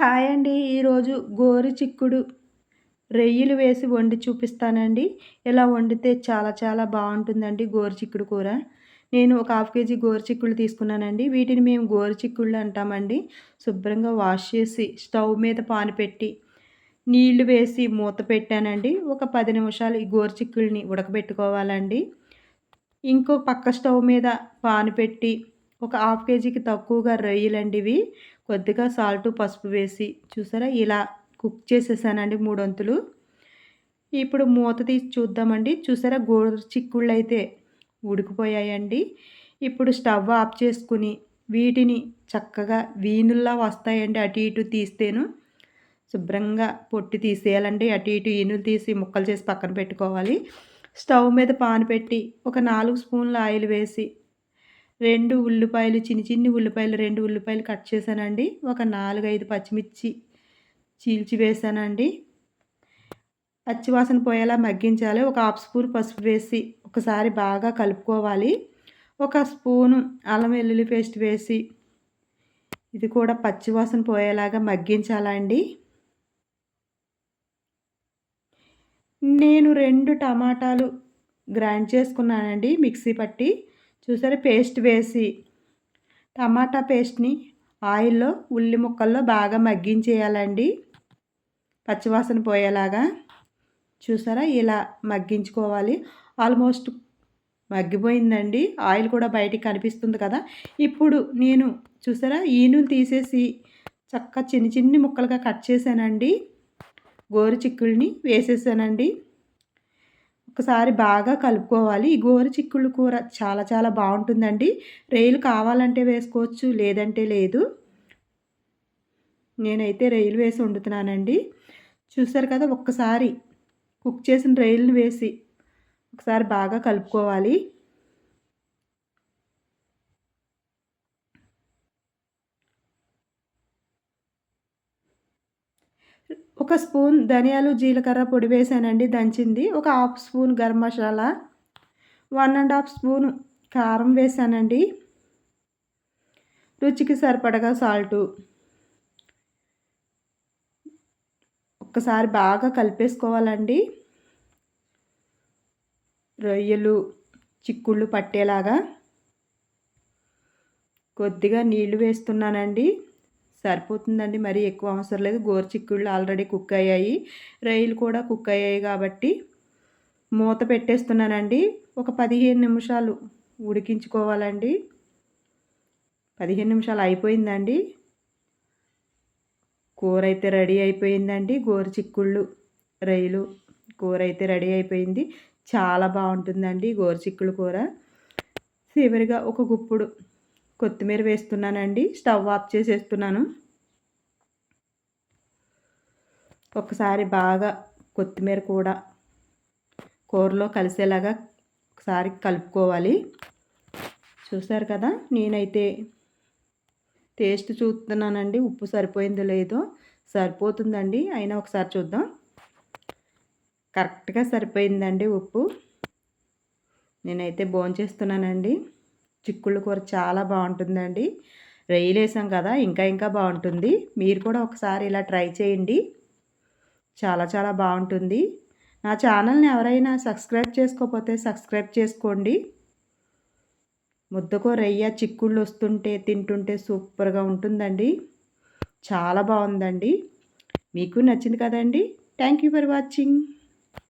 Hi అండి. ఈరోజు గోరు చిక్కుడు రొయ్యలు వేసి వండి చూపిస్తానండి. ఇలా వండితే చాలా చాలా బాగుంటుందండి గోరు చిక్కుడు కూర. నేను ఒక హాఫ్ కేజీ గోరు చిక్కుళ్ళు తీసుకున్నానండి. వీటిని మేము గోరు చిక్కుళ్ళు అంటామండి. శుభ్రంగా వాష్ చేసి స్టవ్ మీద పాను పెట్టి నీళ్ళు వేసి మూత పెట్టానండి. ఒక పది నిమిషాలు ఈ గోరు చిక్కుల్ని ఉడకబెట్టుకోవాలండి. ఇంకో పక్క స్టవ్ మీద పాను పెట్టి ఒక హాఫ్ కేజీకి తక్కువగా రొయ్యలండి ఇవి కొద్దిగా సాల్ట్ పసుపు వేసి చూసారా? ఇలా కుక్ చేసేసానండి మూడొంతులు. ఇప్పుడు మూత తీసి చూద్దామండి. చూసారా? గోరు చిక్కుళ్ళు అయితే ఉడికిపోయాయండి. ఇప్పుడు స్టవ్ ఆఫ్ చేసుకుని వీటిని చక్కగా వీనుల్లా వస్తాయండి అటు ఇటు తీస్తేను. శుభ్రంగా పొట్టి తీసేయాలండి. అటు ఇటు ఈనులు తీసి ముక్కలు చేసి పక్కన పెట్టుకోవాలి. స్టవ్ మీద పాన్ పెట్టి ఒక నాలుగు స్పూన్ల ఆయిల్ వేసి రెండు ఉల్లిపాయలు చిన్ని చిన్ని ఉల్లిపాయలు రెండు ఉల్లిపాయలు కట్ చేశానండి. ఒక నాలుగైదు పచ్చిమిర్చి చీల్చి వేసానండి పచ్చివాసన పోయేలా మగ్గించాలి. ఒక హాఫ్ స్పూన్ పసుపు వేసి ఒకసారి బాగా కలుపుకోవాలి. ఒక స్పూను అల్లం వెల్లుల్లి పేస్ట్ వేసి ఇది కూడా పచ్చివాసన పోయేలాగా మగ్గించాలండి. నేను రెండు టమాటాలు గ్రైండ్ చేసుకున్నానండి మిక్సీ పట్టి. చూసారా? పేస్ట్ వేసి టమాటా పేస్ట్ని ఆయిల్లో ఉల్లి ముక్కల్లో బాగా మగ్గించేయాలండి. పచ్చివాసన పోయేలాగా చూసారా? ఇలా మగ్గించుకోవాలి. ఆల్మోస్ట్ మగ్గిపోయిందండి. ఆయిల్ కూడా బయటికి కనిపిస్తుంది కదా. ఇప్పుడు నేను చూసారా? ఈనులు తీసేసి చక్క చిన్ని చిన్ని ముక్కలుగా కట్ చేశానండి. గోరు చిక్కుల్ని వేసేసానండి. ఒకసారి బాగా కలుపుకోవాలి. ఈ గోరు చిక్కుళ్ళు కూర చాలా చాలా బాగుంటుందండి. రైలు కావాలంటే వేసుకోవచ్చు లేదంటే లేదు. నేనైతే రైలు వేసి వండుతున్నానండి. చూసారు కదా ఒక్కసారి కుక్ చేసిన రైలుని వేసి ఒకసారి బాగా కలుపుకోవాలి. ఒక స్పూన్ ధనియాలు జీలకర్ర పొడి వేసానండి దంచింది. ఒక half spoon garam masala one and half spoon కారం వేసానండి. రుచికి సరిపడగా సాల్టు. ఒక్కసారి బాగా కలిపేసుకోవాలండి. రొయ్యలు చిక్కుళ్ళు పట్టేలాగా. కొద్దిగా నీళ్ళు వేస్తున్నానండి. సరిపోతుందండి. మరీ ఎక్కువ అవసరం లేదు. గోరు చిక్కుళ్ళు ఆల్రెడీ కుక్ అయ్యాయి రొయ్యలు కూడా కుక్ అయ్యాయి కాబట్టి మూత పెట్టేస్తున్నానండి. ఒక పదిహేను నిమిషాలు ఉడికించుకోవాలండి. పదిహేను నిమిషాలు అయిపోయిందండి. కూర అయితే రెడీ అయిపోయిందండి. గోరు చిక్కుళ్ళు రొయ్యలు కూర అయితే రెడీ అయిపోయింది. చాలా బాగుంటుందండి గోరు చిక్కుళ్ళు కూర. చివరిగా ఒక గుప్పుడు కొత్తిమీర వేస్తున్నానండి. స్టవ్ ఆఫ్ చేసేస్తున్నాను. ఒకసారి బాగా కొత్తిమీర కూడా కూరలో కలిసేలాగా ఒకసారి కలుపుకోవాలి. చూసారు కదా నేనైతే టేస్ట్ చూస్తున్నానండి. ఉప్పు సరిపోయిందో లేదో సరిపోతుందండి. అయినా ఒకసారి చూద్దాం. కరెక్ట్గా సరిపోయిందండి ఉప్పు. నేనైతే భోంచేస్తున్నానండి. చిక్కుళ్ళు కూర చాలా బాగుంటుందండి. రొయ్యలు వేసాం కదా ఇంకా ఇంకా బాగుంటుంది. మీరు కూడా ఒకసారి ఇలా ట్రై చేయండి. చాలా చాలా బాగుంటుంది. నా ఛానల్ని ఎవరైనా సబ్స్క్రైబ్ చేసుకోకపోతే సబ్స్క్రైబ్ చేసుకోండి. ముద్దకో రొయ్య చిక్కుళ్ళు వస్తుంటే తింటుంటే సూపర్గా ఉంటుందండి. చాలా బాగుందండి. మీకు నచ్చింది కదండి. Thank you for watching